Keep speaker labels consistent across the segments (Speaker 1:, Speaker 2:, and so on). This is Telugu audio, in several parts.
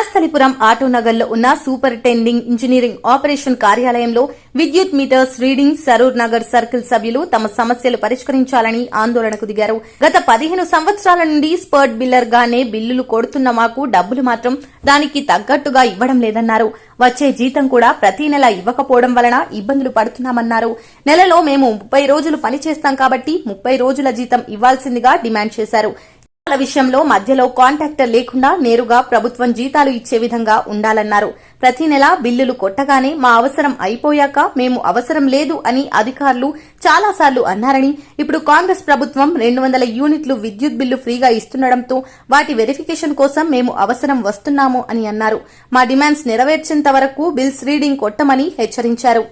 Speaker 1: వనస్థలిపురం ఆటోనగర్లో ఉన్న సూపరింటెండింగ్ ఇంజనీరింగ్ ఆపరేషన్ కార్యాలయంలో విద్యుత్ meters reading Saroor Nagar circle సభ్యులు తమ సమస్యలు పరిష్కరించాలని ఆందోళనకు దిగారు. గత పదిహేను సంవత్సరాల నుండి స్పర్ట్ బిల్లర్ గానే బిల్లులు కొడుతున్న మాకు డబ్బులు మాత్రం దానికి తగ్గట్టుగా ఇవ్వడం లేదన్నారు. వచ్చే జీతం కూడా ప్రతి నెల ఇవ్వకపోవడం వలన ఇబ్బందులు పడుతున్నామన్నారు. నెలలో మేము ముప్పై రోజులు పని చేస్తాం కాబట్టి ముప్పై రోజుల జీతం ఇవ్వాల్సిందిగా డిమాండ్ చేశారు. విషయంలో మధ్యలో కాంట్రాక్టర్ లేకుండా నేరుగా ప్రభుత్వం జీతాలు ఇచ్చే విధంగా ఉండాలన్నారు. ప్రతి నెల బిల్లులు కొట్టగానే మా అవసరం అయిపోయాక మేము అవసరం లేదు అని అధికారులు చాలాసార్లు అన్నారని ఇప్పుడు కాంగ్రెస్ ప్రభుత్వం రెండు వందల యూనిట్లు విద్యుత్ బిల్లు ఫ్రీగా ఇస్తుండటంతో వాటి వెరిఫికేషన్ కోసం మేము అవసరం వస్తున్నాము అని అన్నారు. మా డిమాండ్స్ నెరవేర్చేంత వరకు బిల్స్ రీడింగ్ కొట్టమని హెచ్చరించారు.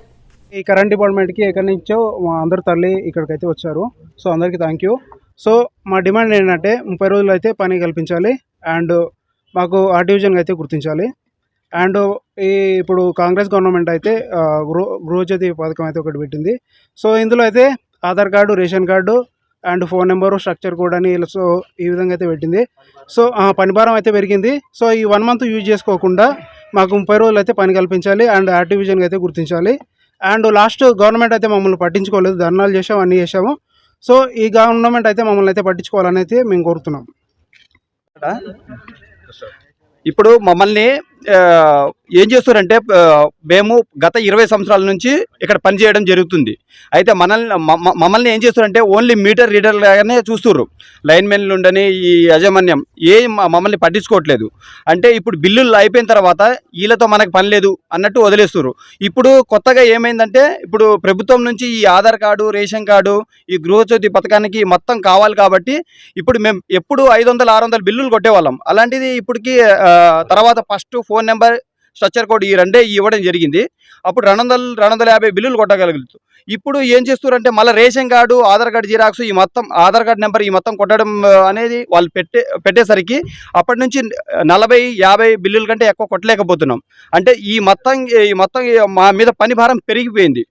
Speaker 2: ఈ కరెంట్ డిపార్ట్మెంట్కి ఎక్కడి నుంచో మా అందరు తల్లి ఇక్కడికైతే వచ్చారు. సో అందరికీ థ్యాంక్ యూ. సో మా డిమాండ్ ఏంటంటే ముప్పై రోజులు అయితే పని కల్పించాలి అండ్ మాకు ఆర్టివిజన్ అయితే గుర్తించాలి. అండ్ ఈ ఇప్పుడు కాంగ్రెస్ గవర్నమెంట్ అయితే గృహ గృహజ్యోతి పథకం అయితే ఒకటి పెట్టింది. సో ఇందులో అయితే Aadhaar card ration card and phone number structure code అని సో ఈ విధంగా అయితే పెట్టింది. సో ఆ, పని భారం అయితే పెరిగింది. సో ఈ వన్ మంత్ యూజ్ చేసుకోకుండా మాకు ముప్పై రోజులు అయితే పని కల్పించాలి అండ్ ఆర్టివిజన్గా అయితే గుర్తించాలి. అండ్ లాస్ట్ గవర్నమెంట్ అయితే మమ్మల్ని పట్టించుకోలేదు. ధర్నాలు చేసాము అన్నీ చేసాము సో ఈ గవర్నమెంట్ అయితే మమ్మల్ని అయితే పట్టించుకోవాలని అయితే మేము కోరుతున్నాం.
Speaker 3: ఇప్పుడు మమ్మల్ని ఏం చేస్తారంటే మేము గత ఇరవై సంవత్సరాల నుంచి ఇక్కడ పనిచేయడం జరుగుతుంది. అయితే మనల్ని మమ్మల్ని ఏం చేస్తారంటే ఓన్లీ మీటర్ రీడర్ లాగానే చూస్తుర్రు. లైన్ మెన్లు ఉండని ఈ యాజమాన్యం ఏ మమ్మల్ని పట్టించుకోవట్లేదు. అంటే ఇప్పుడు బిల్లులు అయిపోయిన తర్వాత వీళ్ళతో మనకు పని లేదు అన్నట్టు వదిలేస్తున్నారు ఇప్పుడు కొత్తగా ఏమైందంటే ఇప్పుడు ప్రభుత్వం నుంచి ఈ ఆధార్ కార్డు రేషన్ కార్డు ఈ గృహజ్యోతి పథకానికి మొత్తం కావాలి కాబట్టి ఇప్పుడు మేము ఎప్పుడు ఐదు వందలు ఆరు వందల బిల్లులు కొట్టేవాళ్ళం. అలాంటిది ఇప్పటికి తర్వాత first phone number structure code ఈ రెండే ఇవ్వడం జరిగింది. అప్పుడు రెండు వందల రెండు వందల యాభై బిల్లులు కొట్టగలుగుతూ. ఇప్పుడు ఏం చేస్తున్నారంటే మళ్ళీ ration card Aadhaar card xerox ఈ మొత్తం ఆధార్ కార్డు నెంబర్ ఈ మొత్తం కొట్టడం అనేది వాళ్ళు పెట్టే పెట్టేసరికి అప్పటి నుంచి నలభై యాభై బిల్లుల కంటే ఎక్కువ కొట్టలేకపోతున్నాం. అంటే ఈ మొత్తం ఈ మొత్తం మా మీద పని భారం పెరిగిపోయింది.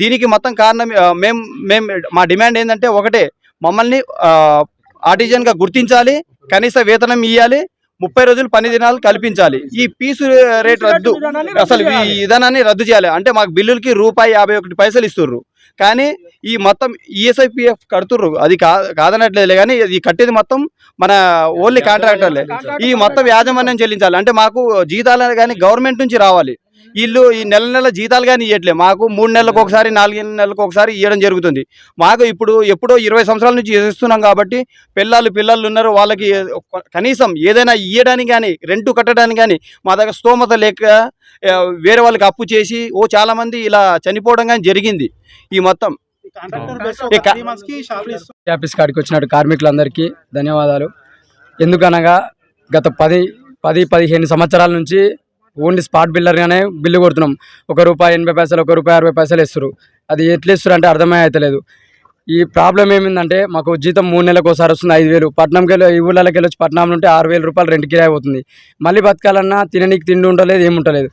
Speaker 3: దీనికి మొత్తం కారణం మేము మేం మేము మా డిమాండ్ ఏంటంటే ఒకటే మమ్మల్ని ఆర్టిజన్గా గుర్తించాలి కనీస వేతనం ఇవ్వాలి ముప్పై రోజులు పని దినాలు కల్పించాలి. ఈ పీసు రేట్ రద్దు అసలు ఈ విధానాన్ని రద్దు చేయాలి. అంటే మాకు బిల్లులకి రూపాయి యాభై ఒకటి పైసలు ఇస్తుర్రు. కానీ ఈ మొత్తం ఈఎస్ఐపిఎఫ్ కడుతుర్రు. అది కా కాదనట్లేదు కానీ ఇది కట్టేది మొత్తం మన ఓన్లీ కాంట్రాక్టర్లే. ఈ మొత్తం యాజమాన్యం చెల్లించాలి. అంటే మాకు జీతాలు కానీ గవర్నమెంట్ నుంచి రావాలి. వీళ్ళు ఈ నెల నెల జీతాలు కానీ ఇవ్వట్లే మాకు మూడు నెలలకు ఒకసారి నాలుగు నెలలకు ఒకసారి ఇవ్వడం జరుగుతుంది. మాకు ఇప్పుడు ఎప్పుడో ఇరవై సంవత్సరాల నుంచి ఇస్తున్నాం కాబట్టి పిల్లలు పిల్లలు ఉన్నారు వాళ్ళకి కనీసం ఏదైనా ఇవ్వడానికి కానీ రెంట్ కట్టడానికి కానీ మా దగ్గర స్తోమత లేక వేరే వాళ్ళకి అప్పు చేసి ఓ చాలా మంది ఇలా చనిపోవడం కానీ జరిగింది ఈ మొత్తం.
Speaker 4: ఆఫీస్ కాడికి వచ్చినట్టు కార్మికులందరికీ ధన్యవాదాలు. ఎందుకనగా గత పది పది పదిహేను సంవత్సరాల నుంచి ఓన్లీ స్పాట్ బిల్లర్గానే బిల్లు కొడుతున్నాం. ఒక రూపాయి ఎనభై పైసలు ఒక రూపాయి అరవై పైసలు ఇస్తారు అది ఎట్లా ఇస్తారు అంటే అర్థమే అవుతలేదు ఈ ప్రాబ్లం ఏమిందంటే మాకు జీతం మూడు నెలలకు ఒకసారి వస్తుంది ఐదు వేలు. పట్నంకి వెళ్ళి ఈ ఊళ్ళకి వెళ్ళి వచ్చి పట్నం ఉంటే ఆరు వేల రూపాయలు రెంట్ కిరాయి అవుతుంది మళ్ళీ బతకాలన్నా తిననీకి తిండి ఉండలేదు ఏమి ఉండలేదు.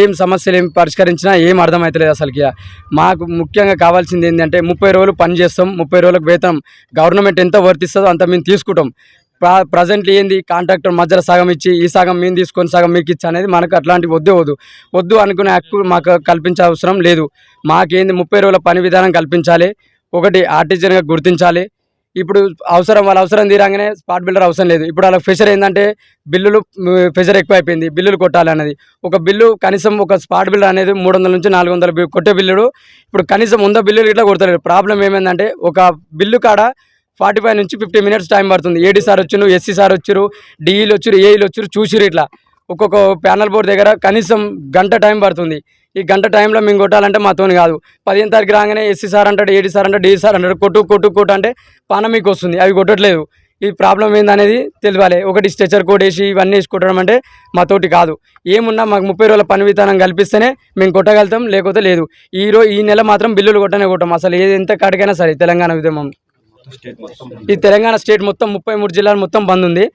Speaker 4: ఏం సమస్యలు ఏం పరిష్కరించినా ఏం అర్థమవుతలేదు అసలుకి. మాకు ముఖ్యంగా కావాల్సింది ఏంటంటే ముప్పై రోజులు పని చేస్తాం ముప్పై రోజులకు వేతనం. గవర్నమెంట్ ఎంత వర్తిస్తుందో అంత మేము తీసుకుంటాం. ప్ర ప్రజెంట్లీ ఏంది? కాంట్రాక్టర్ మధ్యలో సగం ఇచ్చి ఈ సగం మేము తీసుకొని సగం మీకు ఇచ్చి అనేది మనకు అట్లాంటివి వద్దే వద్దు. వద్దు అనుకునే హక్కు మాకు కల్పించే అవసరం లేదు. మాకేంది? ముప్పై రోజుల పని విధానం కల్పించాలి. ఒకటి ఆర్టిజన్గా గుర్తించాలి. ఇప్పుడు అవసరం వాళ్ళ అవసరం తీరంగానే స్పాట్ బిల్డర్ అవసరం లేదు. ఇప్పుడు వాళ్ళకి ప్రెషర్ ఏంటంటే బిల్లులు ప్రెషర్ ఎక్కువ అయిపోయింది బిల్లులు కొట్టాలి అనేది ఒక బిల్లు కనీసం ఒక స్పాట్ బిల్డర్ అనేది మూడు వందల నుంచి నాలుగు వందల కొట్టే బిల్లుడు ఇప్పుడు కనీసం వంద బిల్లులు ఇట్లా కొడతలేరు ప్రాబ్లం ఏమైందంటే ఒక బిల్లు కాడ ఫార్టీ ఫైవ్ నుంచి ఫిఫ్టీ మినిట్స్ టైం పడుతుంది. ఏడీ సార్ వచ్చారు ఎస్సీ సార్ వచ్చారు డిఈలు వచ్చారు ఏఈలు వచ్చారు చూసిరు ఇట్లా. ఒక్కొక్క ప్యానల్ బోర్డు దగ్గర కనీసం గంట టైం పడుతుంది. ఈ గంట టైంలో మేము కొట్టాలంటే మాతోని కాదు. పదిహేను తారీఖు రాగానే ఎస్సీ సార్ అంటాడు ఏడీ సార్ అంటాడు డిఈ సార్ అంటాడు కొట్టు కొట్టు కొట్టు అంటే పానం మీకు వస్తుంది. అవి కొట్టట్లేదు. ఈ ప్రాబ్లం ఏందనేది తెలియాలి. ఒకటి స్ట్రెచర్ కోడ్ వేసి ఇవన్నీ వేసి కొట్టడం అంటే మాతోటి కాదు. ఏమున్నా మాకు ముప్పై రోజుల పని విధానం కల్పిస్తేనే మేము కొట్టగలుగుతాం లేకపోతే లేదు. ఈరోజు ఈ నెల మాత్రం బిల్లులు కొట్టనే కొట్టాం. అసలు ఏది ఎంత కాడికైనా సరే తెలంగాణ ఉద్యమం ఈ తెలంగాణ స్టేట్ మొత్తం ముప్పై మూడు జిల్లాలు మొత్తం బంద్ ఉంది.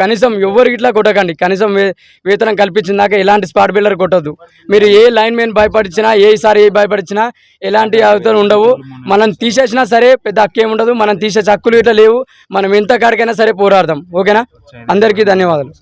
Speaker 4: కనీసం ఎవరికి ఇట్లా కొట్టకండి. కనీసం వే- వేతనం కల్పించిన దాకా ఎలాంటి స్పాట్ బిల్లర్ కొట్టద్దు. మీరు ఏ లైన్ మెయిన్ భయపడిచ్చినా ఏసారి ఏ భయపడిచ్చినా ఎలాంటి అవతలు ఉండవు. మనం తీసేసినా సరే పెద్ద హక్కేం ఉండదు. మనం తీసేసి హక్కులు ఇట్లా లేవు. మనం ఎంత కాడికైనా సరే పోరాడదాం ఓకేనా? అందరికీ ధన్యవాదాలు.